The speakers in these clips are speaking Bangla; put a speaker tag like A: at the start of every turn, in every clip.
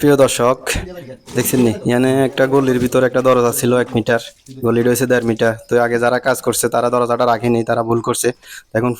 A: প্রিয় দর্শক, দেখছেন নি? এখানে একটা গলির ভিতরে একটা দরজা ছিল এক মিটার। গলি রয়েছে দেড় মিটার। তো আগে যারা কাজ করছে, তারা দরজাটা রাখেনি, তারা ভুল করছে। এখন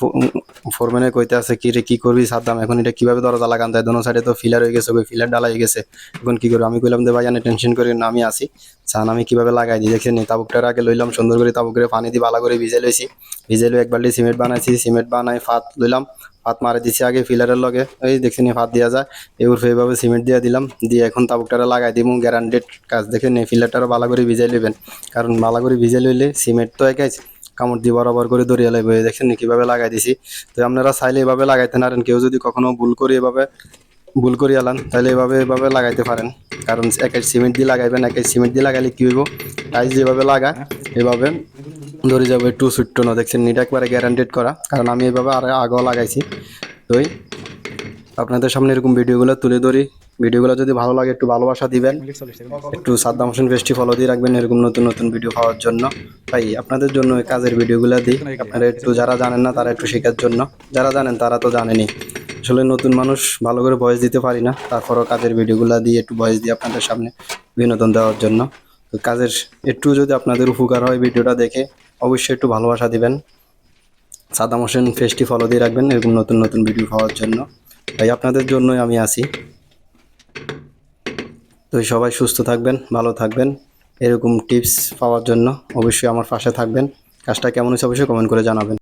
A: ফোরম্যানে কইতে আছে, কি রে, কি করবি সাদ্দাম? এখন এটা কীভাবে দরজা লাগান যায়? দোনো সাইডে তো ফিলার হয়ে গেছে ফিলার ডালা হয়ে গেছে। এখন কি করব? আমি কইলাম যে ভাই টেনশন করি না, আমি আসি চান আমি কীভাবে লাগাই দিই? দেখছেন নি? তাবুকটার আগে লইলাম, সুন্দর করে তাবুকের পানি দিয়ে ভালো করে ভিজে লইছি। ভিজে লই এক বাল্টি সিমেন্ট বানাইছি। সিমেন্ট বানাই ফাত লইলাম। ফাত মারে দিছি আগে ফিলারের লগে। এই দেখছি নি ফাত দেওয়া যায়। উর্ফে এইভাবে সিমেন্ট দিয়ে দিলাম। দিয়ে এখন তাবুকটারে লাগাই দিব গ্যারান্টেড কাজ দেখে নি ফিলারটারও ভালো করে ভিজাই লইবেন। কারণ ভালো করে ভিজে লইলে সিমেন্ট তো একাই কামড় দিয়ে বরাবর করে দরিয়া লাগবে। দেখছেন কীভাবে লাগাই দিছি। তো আপনারা চাইলে এভাবে লাগাইতে পারেন। কেউ যদি কখনো ভুল করে এভাবে, ভুল করে আলান তাহলে এভাবে এভাবে লাগাইতে পারেন। কারণ একাই সিমেন্ট দিয়ে লাগাইবেন, একাই সিমেন্ট দিয়ে লাগাইলে কী হইব? টাইস যেভাবে লাগা, এভাবে ধরে যাবে টু সুট্ট না দেখছেন, এটা একবারে গ্যারান্টেড করা। কারণ আমি এভাবে আর আগেও লাগাইছি। তোই আপনাদের সামনে এরকম ভিডিওগুলো তুলে ধরি। ভিডিওগুলো যদি ভালো লাগে, একটু ভালোবাসা দিবেন। একটু সাদ্দাম হোসেন ফেস্টি ফলো দিয়ে রাখবেন এরকম নতুন নতুন ভিডিও পাওয়ার জন্য। তাই আপনাদের জন্য কাজের ভিডিওগুলো দিই। আপনারা একটু যারা জানেন না, তারা একটু শেখার জন্য। যারা জানেন, তারা তো জানেনই। আসলে নতুন মানুষ ভালো করে ভয়েস দিতে পারি না। তারপরও কাজের ভিডিওগুলো দিয়ে একটু ভয়েস দিই আপনাদের সামনে। বিনোদন দেওয়ার জন্য। তো কাজের একটু যদি আপনাদের উপকার হয় ভিডিওটা দেখে, অবশ্যই একটু ভালোবাসা দিবেন। সাদা হোসেন ফেস্টি ফলো দিয়ে রাখবেন এরকম নতুন নতুন ভিডিও পাওয়ার জন্য। তাই আপনাদের জন্যই আমি আসি তো সবাই সুস্থ থাকবেন, ভালো থাকবেন। এরকম টিপস পাওয়ার জন্য অবশ্যই আমার পাশে থাকবেন। কাজটা কেমন হয়েছে অবশ্যই কমেন্ট করে জানাবেন।